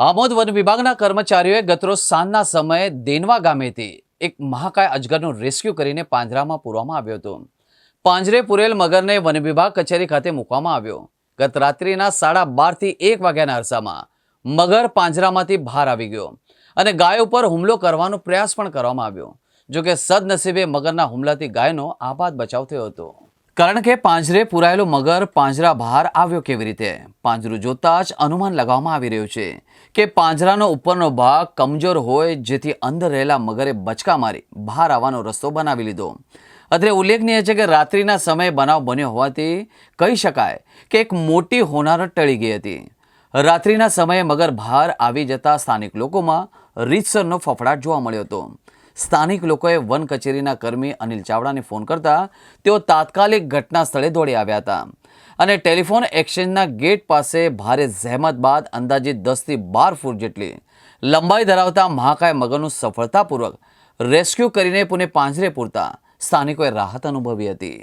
Amod one વિભાગના કર્મચારીઓએ ગતરોજ સાંજના સમયે દેનવા ગામેથી એક મહાકાય અજગરનું રેસ્ક્યુ કરીને પાંજરામાં પૂરવામાં આવ્યો હતો. પાંજરે પૂરેલ મગરને વન વિભાગ કચેરી ખાતે મૂકવામાં આવ્યો. ગત રાત્રિના સાડા બારથી એક વાગ્યાના અરસામાં મગર પાંજરામાંથી બહાર આવી ગયો અને ગાય ઉપર હુમલો કરવાનો પ્રયાસ પણ કરવામાં આવ્યો. જોકે સદનસીબે મગરના હુમલાથી ગાયનો આબાદ બચાવ થયો હતો. કારણ કે પાંજરે પુરાયેલો મગર પાંજરા બહાર આવ્યો કેવી રીતે? પાંજરું જોતા જ અનુમાન લગાવવામાં આવી રહ્યું છે કે પાંજરાનો ઉપરનો ભાગ કમજોર હોય જેથી અંદર રહેલા મગરે બચકા મારી બહાર આવવાનો રસ્તો બનાવી લીધો. અત્રે ઉલ્લેખનીય છે કે રાત્રિના સમયે બનાવ બન્યો હોવાથી કહી શકાય કે એક મોટી હોનારત ટળી ગઈ હતી. રાત્રિના સમયે મગર બહાર આવી જતા સ્થાનિક લોકોમાં રીતસરનો ફફડાટ જોવા મળ્યો હતો. સ્થાનિક લોકોએ વન કચેરીના કર્મી અનિલ ચાવડાને ફોન કરતા તેઓ તાત્કાલિક ઘટના સ્થળે દોડી આવ્યા હતા. અને ટેલિફોન એક્સચેન્જના ગેટ પાસે ભારે જહેમત બાદ અંદાજિત દસથી બાર ફૂટ જેટલી લંબાઈ ધરાવતા મહાકાય મગરનું સફળતાપૂર્વક રેસ્ક્યુ કરીને પુણે પાંજરે પૂરતા સ્થાનિકોએ રાહત અનુભવી હતી.